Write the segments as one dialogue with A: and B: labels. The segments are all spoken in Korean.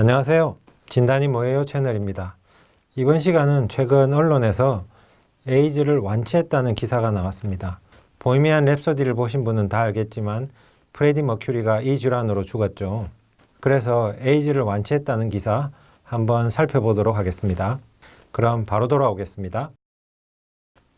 A: 안녕하세요. 진단이 뭐예요 채널입니다. 이번 시간은 최근 언론에서 에이즈를 완치했다는 기사가 나왔습니다. 보이미안 랩소디를 보신 분은 다 알겠지만 프레디 머큐리가 이 질환으로 죽었죠. 그래서 에이즈를 완치했다는 기사 한번 살펴보도록 하겠습니다. 그럼 바로 돌아오겠습니다.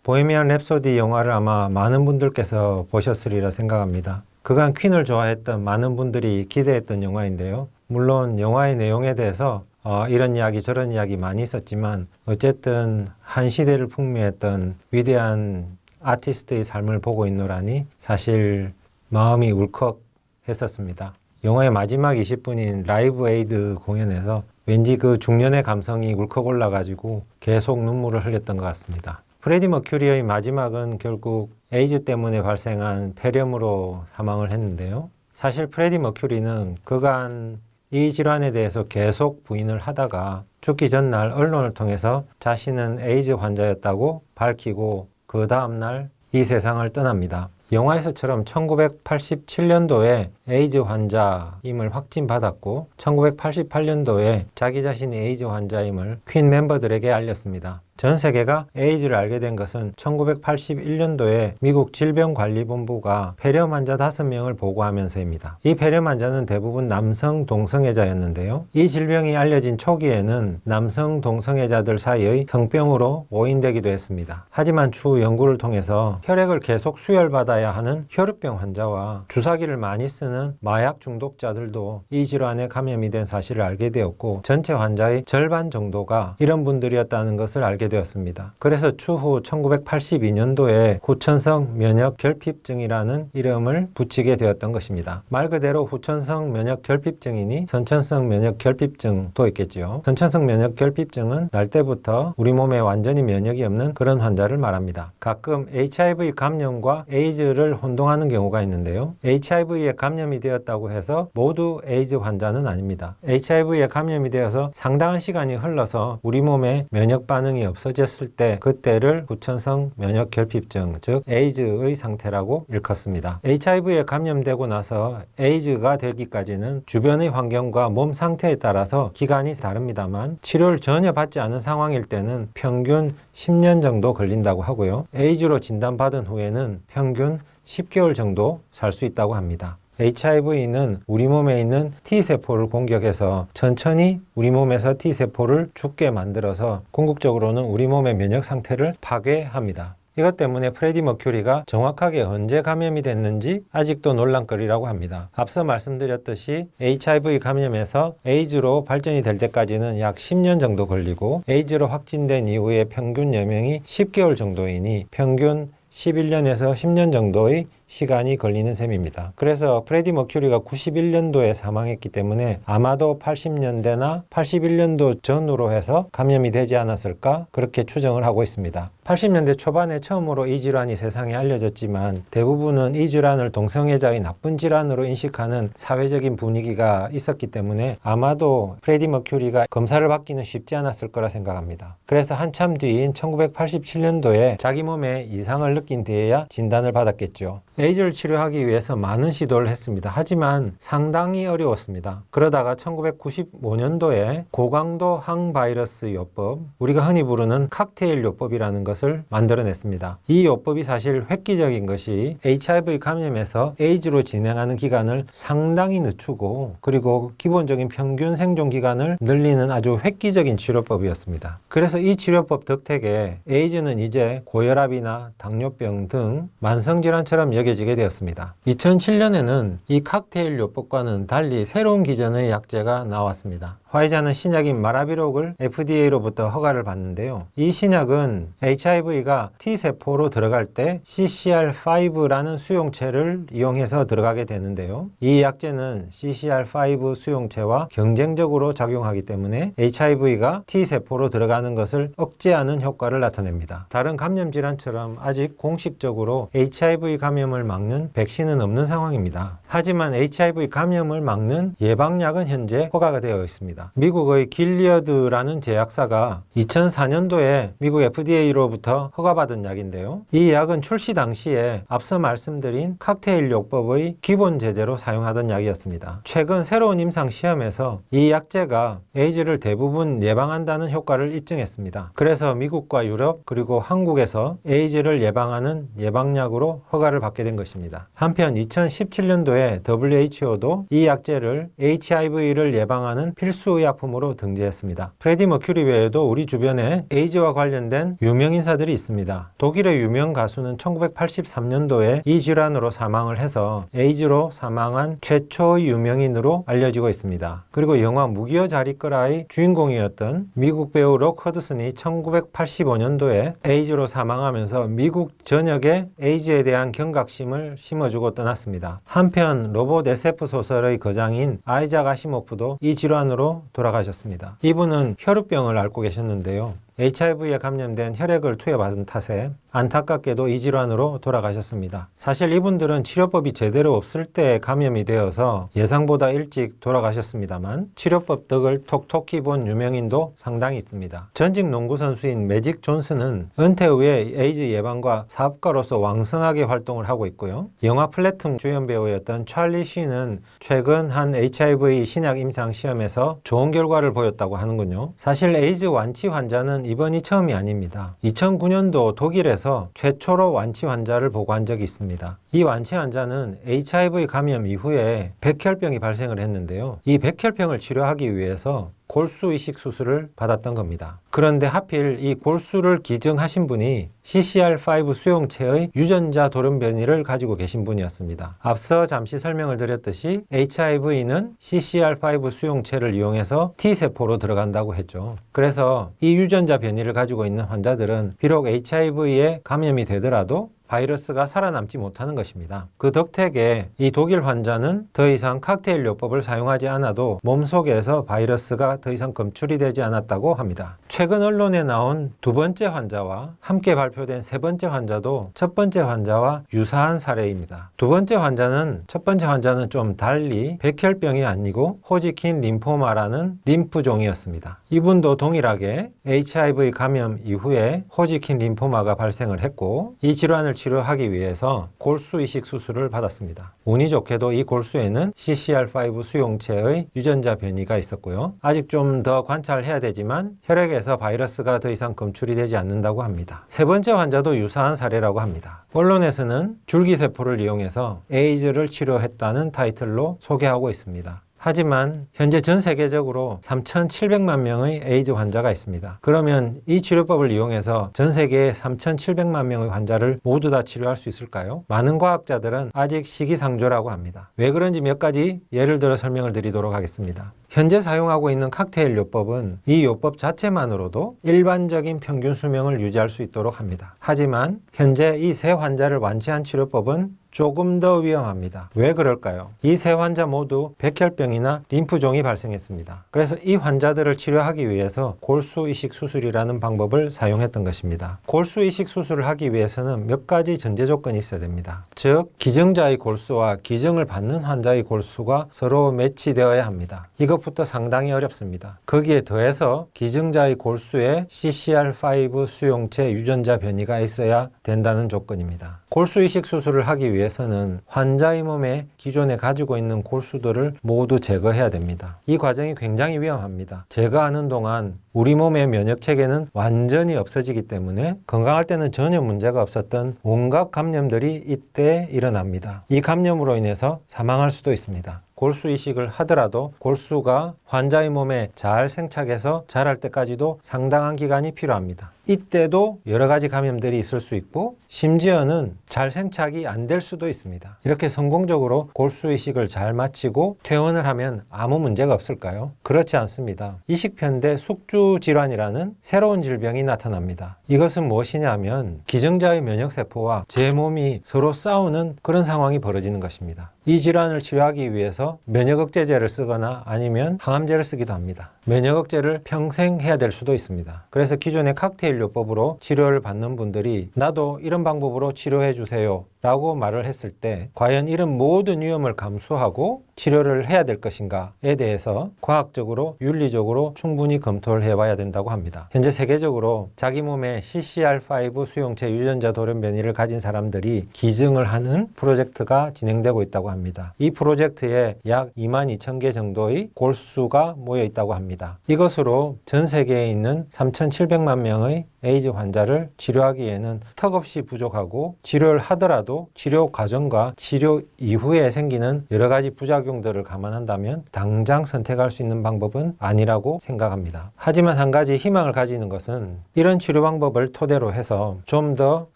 A: 보헤미안 랩소디 영화를 아마 많은 분들께서 보셨으리라 생각합니다. 그간 퀸을 좋아했던 많은 분들이 기대했던 영화인데요. 물론 영화의 내용에 대해서 어, 이런 이야기 저런 이야기 많이 있었지만 어쨌든 한 시대를 풍미했던 위대한 아티스트의 삶을 보고 있노라니 사실 마음이 울컥했었습니다. 영화의 마지막 20분인 라이브 에이드 공연에서 왠지 그 중년의 감성이 울컥 올라가지고 계속 눈물을 흘렸던 것 같습니다. 프레디 머큐리의 마지막은 결국 에이즈 때문에 발생한 폐렴으로 사망을 했는데요. 사실 프레디 머큐리는 그간 이 질환에 대해서 계속 부인을 하다가 죽기 전날 언론을 통해서 자신은 에이즈 환자였다고 밝히고 그 다음날 이 세상을 떠납니다. 영화에서처럼 1987년도에 에이즈 환자임을 확진받았고 1988년도에 자기 자신이 에이즈 환자임을 퀸 멤버들에게 알렸습니다. 전 세계가 에이즈를 알게 된 것은 1981년도에 미국 질병관리본부가 폐렴 환자 5명을 보고하면서입니다. 이 폐렴 환자는 대부분 남성 동성애자였는데요. 이 질병이 알려진 초기에는 남성 동성애자들 사이의 성병으로 오인되기도 했습니다. 하지만 추후 연구를 통해서 혈액을 계속 수혈받아야 하는 혈우병 환자와 주사기를 많이 쓰는 마약 중독자들도 이 질환에 감염이 된 사실을 알게 되었고 전체 환자의 절반 정도가 이런 분들이었다는 것을 알게 되었습니다. 그래서 추후 1982년도에 후천성 면역 결핍증이라는 이름을 붙이게 되었던 것입니다. 말 그대로 후천성 면역 결핍증이니 선천성 면역 결핍증도 있겠지요. 선천성 면역 결핍증은 날 때부터 우리 몸에 완전히 면역이 없는 그런 환자를 말합니다. 가끔 HIV 감염과 에이즈를 혼동하는 경우가 있는데요. HIV에 감염 이 되었다고 해서 모두 에이즈 환자는 아닙니다. HIV에 감염이 되어서 상당한 시간이 흘러서 우리 몸에 면역 반응이 없어졌을 때 그때를 후천성 면역 결핍증 즉 에이즈의 상태라고 일컫습니다. HIV에 감염되고 나서 에이즈가 되기까지는 주변의 환경과 몸 상태에 따라서 기간이 다릅니다만 치료를 전혀 받지 않은 상황일 때는 평균 10년 정도 걸린다고 하고요. 에이즈로 진단받은 후에는 평균 10개월 정도 살 수 있다고 합니다. HIV는 우리 몸에 있는 T세포를 공격해서 천천히 우리 몸에서 T세포를 죽게 만들어서 궁극적으로는 우리 몸의 면역 상태를 파괴합니다. 이것 때문에 프레디 머큐리가 정확하게 언제 감염이 됐는지 아직도 논란거리라고 합니다. 앞서 말씀드렸듯이 HIV 감염에서 에이즈로 발전이 될 때까지는 약 10년 정도 걸리고 에이즈로 확진된 이후에 평균 여명이 10개월 정도이니 평균 11년에서 10년 정도의 시간이 걸리는 셈입니다. 그래서 프레디 머큐리가 91년도에 사망했기 때문에 아마도 80년대나 81년도 전후로 해서 감염이 되지 않았을까 그렇게 추정을 하고 있습니다. 80년대 초반에 처음으로 이 질환이 세상에 알려졌지만 대부분은 이 질환을 동성애자의 나쁜 질환으로 인식하는 사회적인 분위기가 있었기 때문에 아마도 프레디 머큐리가 검사를 받기는 쉽지 않았을 거라 생각합니다. 그래서 한참 뒤인 1987년도에 자기 몸에 이상을 느낀 뒤에야 진단을 받았겠죠. 에이즈를 치료하기 위해서 많은 시도를 했습니다. 하지만 상당히 어려웠습니다. 그러다가 1995년도에 고강도 항바이러스 요법, 우리가 흔히 부르는 칵테일 요법이라는 것을 만들어냈습니다. 이 요법이 사실 획기적인 것이 HIV 감염에서 에이즈로 진행하는 기간을 상당히 늦추고 그리고 기본적인 평균 생존 기간을 늘리는 아주 획기적인 치료법이었습니다. 그래서 이 치료법 덕택에 에이즈는 이제 고혈압이나 당뇨병 등 만성질환처럼 여겨 지게 되었습니다. 2007년에는 이 칵테일 요법과는 달리 새로운 기전의 약제가 나왔습니다. 화이자는 신약인 마라비록을 FDA로부터 허가를 받는데요. 이 신약은 HIV가 T세포로 들어갈 때 CCR5라는 수용체를 이용해서 들어가게 되는데요. 이 약제는 CCR5 수용체와 경쟁적으로 작용하기 때문에 HIV가 T세포로 들어가는 것을 억제하는 효과를 나타냅니다. 다른 감염 질환처럼 아직 공식적으로 HIV 감염을 막는 백신은 없는 상황입니다. 하지만 HIV 감염을 막는 예방약은 현재 허가가 되어. 있습니다. 미국의 길리어드라는 제약사가 2004년도에 미국 FDA로부터 허가받은 약인데요. 이 약은 출시 당시에 앞서 말씀드린 칵테일 요법의 기본 제재로 사용하던 약이었습니다. 최근 새로운 임상 시험에서 이 약제가 에이즈를 대부분 예방한다는 효과를 입증했습니다. 그래서 미국과 유럽 그리고 한국에서 에이즈를 예방하는 예방약으로 허가를 받게 된 것입니다. 한편 2017년도에 WHO도 이 약제를 HIV를 예방하는 필수 의약품으로 등재했습니다. 프레디 머큐리 외에도 우리 주변에 에이즈와 관련된 유명 인사들이 있습니다. 독일의 유명 가수는 1983년도에 이 질환으로 사망을 해서 에이즈로 사망한 최초의 유명인으로 알려지고 있습니다. 그리고 영화 무기여 자리거라의 주인공이었던 미국 배우 록 허드슨이 1985년도에 에이즈로 사망하면서 미국 전역에 에이즈에 대한 경각 심을 심어주고 떠났습니다. 한편 로봇 SF 소설의 거장인 아이작 아시모프도 이 질환으로 돌아가셨습니다. 이분은 혈우병을 앓고 계셨는데요. HIV에 감염된 혈액을 투여받은 탓에 안타깝게도 이 질환으로 돌아가셨습니다. 사실 이분들은 치료법이 제대로 없을 때 감염이 되어서 예상보다 일찍 돌아가셨습니다만 치료법 덕을 톡톡히 본 유명인도 상당히 있습니다. 전직 농구 선수인 매직 존슨은 은퇴 후에 에이즈 예방과 사업가로서 왕성하게 활동을 하고 있고요. 영화 플래툰 주연 배우였던 찰리 쉬는 최근 한 HIV 신약 임상 시험에서 좋은 결과를 보였다고 하는군요. 사실 에이즈 완치 환자는 이번이 처음이 아닙니다. 2009년도 독일에서 최초로 완치 환자를 보고한 적이 있습니다. 이 완치 환자는 HIV 감염 이후에 백혈병이 발생을 했는데요. 이 백혈병을 치료하기 위해서 골수 이식 수술을 받았던 겁니다. 그런데 하필 이 골수를 기증하신 분이 CCR5 수용체의 유전자 돌연 변이를 가지고 계신 분이었습니다. 앞서 잠시 설명을 드렸듯이 HIV는 CCR5 수용체를 이용해서 T세포로 들어간다고 했죠. 그래서 이 유전자 변이를 가지고 있는 환자들은 비록 HIV에 감염이 되더라도 바이러스가 살아남지 못하는 것입니다. 그 덕택에 이 독일 환자는 더 이상 칵테일 요법을 사용하지 않아도 몸 속에서 바이러스가 더 이상 검출이 되지 않았다고 합니다. 최근 언론에 나온 두 번째 환자와 함께 발표된 세 번째 환자도 첫 번째 환자와 유사한 사례입니다. 두 번째 환자는 첫 번째 환자는 좀 달리 백혈병이 아니고 호지킨 림포마라는 림프종이었습니다. 이분도 동일하게 HIV 감염 이후에 호지킨 림포마가 발생을 했고 이 질환을 치료하기 위해서 골수 이식 수술을 받았습니다. 운이 좋게도 이 골수에는 CCR5 수용체의 유전자 변이가 있었고요. 아직 좀 더 관찰해야 되지만 혈액에서 바이러스가 더 이상 검출이 되지 않는다고 합니다. 세 번째 환자도 유사한 사례라고 합니다. 언론에서는 줄기세포를 이용해서 에이즈를 치료했다는 타이틀로 소개하고 있습니다. 하지만 현재 전 세계적으로 3,700만 명의 에이즈 환자가 있습니다. 그러면 이 치료법을 이용해서 전 세계의 3,700만 명의 환자를 모두 다 치료할 수 있을까요? 많은 과학자들은 아직 시기상조라고 합니다. 왜 그런지 몇 가지 예를 들어 설명을 드리도록 하겠습니다. 현재 사용하고 있는 칵테일 요법은 이 요법 자체만으로도 일반적인 평균 수명을 유지할 수 있도록 합니다. 하지만 현재 이 세 환자를 완치한 치료법은 조금 더 위험합니다. 왜 그럴까요? 이 세 환자 모두 백혈병이나 림프종이 발생했습니다. 그래서 이 환자들을 치료하기 위해서 골수 이식 수술이라는 방법을 사용했던 것입니다. 골수 이식 수술을 하기 위해서는 몇 가지 전제 조건이 있어야 됩니다. 즉, 기증자의 골수와 기증을 받는 환자의 골수가 서로 매치되어야 합니다. 이것부터 상당히 어렵습니다. 거기에 더해서 기증자의 골수에 CCR5 수용체 유전자 변이가 있어야 된다는 조건입니다. 골수 이식 수술을 하기 위해서는 환자의 몸에 기존에 가지고 있는 골수들을 모두 제거해야 됩니다. 이 과정이 굉장히 위험합니다. 제거하는 동안 우리 몸의 면역 체계는 완전히 없어지기 때문에 건강할 때는 전혀 문제가 없었던 온갖 감염들이 이때 일어납니다. 이 감염으로 인해서 사망할 수도 있습니다. 골수 이식을 하더라도 골수가 환자의 몸에 잘 생착해서 자랄 때까지도 상당한 기간이 필요합니다. 이때도 여러 가지 감염들이 있을 수 있고 심지어는 잘 생착이 안 될 수도 있습니다. 이렇게 성공적으로 골수 이식을 잘 마치고 퇴원을 하면 아무 문제가 없을까요? 그렇지 않습니다. 이식편대 숙주 질환이라는 새로운 질병이 나타납니다. 이것은 무엇이냐면 기증자의 면역 세포와 제 몸이 서로 싸우는 그런 상황이 벌어지는 것입니다. 이 질환을 치료하기 위해서 면역 억제제를 쓰거나 아니면 항암제를 쓰기도 합니다. 면역 억제를 평생 해야 될 수도 있습니다. 그래서 기존의 칵테일 요법으로 치료를 받는 분들이 나도 이런 방법으로 치료해 주세요. 라고 말을 했을 때 과연 이런 모든 위험을 감수하고 치료를 해야 될 것인가에 대해서 과학적으로 윤리적으로 충분히 검토를 해봐야 된다고 합니다. 현재 세계적으로 자기 몸에 CCR5 수용체 유전자 돌연 변이를 가진 사람들이 기증을 하는 프로젝트가 진행되고 있다고 합니다. 이 프로젝트에 약 2만 2천 개 정도의 골수가 모여 있다고 합니다. 이것으로 전 세계에 있는 3,700만 명의 에이즈 환자를 치료하기에는 턱없이 부족하고 치료를 하더라도 치료 과정과 치료 이후에 생기는 여러 가지 부작용들을 감안한다면 당장 선택할 수 있는 방법은 아니라고 생각합니다. 하지만 한 가지 희망을 가지는 것은 이런 치료 방법을 토대로 해서 좀 더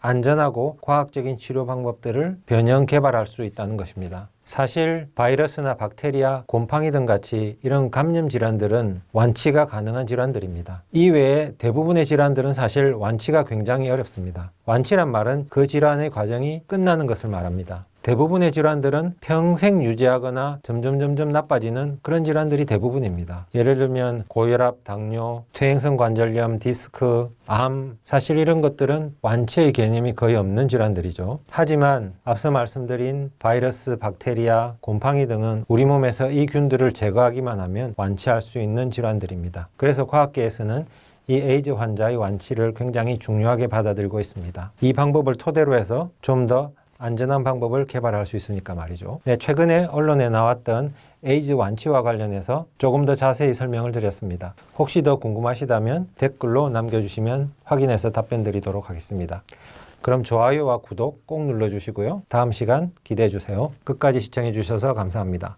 A: 안전하고 과학적인 치료 방법들을 변형 개발할 수 있다는 것입니다. 사실 바이러스나 박테리아, 곰팡이 등 같이 이런 감염 질환들은 완치가 가능한 질환들입니다. 이외에 대부분의 질환들은 사실 완치가 굉장히 어렵습니다. 완치란 말은 그 질환의 과정이 끝나는 것을 말합니다. 대부분의 질환들은 평생 유지하거나 점점 점점 나빠지는 그런 질환들이 대부분입니다. 예를 들면 고혈압, 당뇨, 퇴행성 관절염, 디스크, 암 사실 이런 것들은 완치의 개념이 거의 없는 질환들이죠. 하지만 앞서 말씀드린 바이러스, 박테리아, 곰팡이 등은 우리 몸에서 이 균들을 제거하기만 하면 완치할 수 있는 질환들입니다. 그래서 과학계에서는 이 에이즈 환자의 완치를 굉장히 중요하게 받아들이고 있습니다. 이 방법을 토대로 해서 좀더 안전한 방법을 개발할 수 있으니까 말이죠. 네, 최근에 언론에 나왔던 에이즈 완치와 관련해서 조금 더 자세히 설명을 드렸습니다. 혹시 더 궁금하시다면 댓글로 남겨주시면 확인해서 답변 드리도록 하겠습니다. 그럼 좋아요와 구독 꼭 눌러주시고요. 다음 시간 기대해 주세요. 끝까지 시청해 주셔서 감사합니다.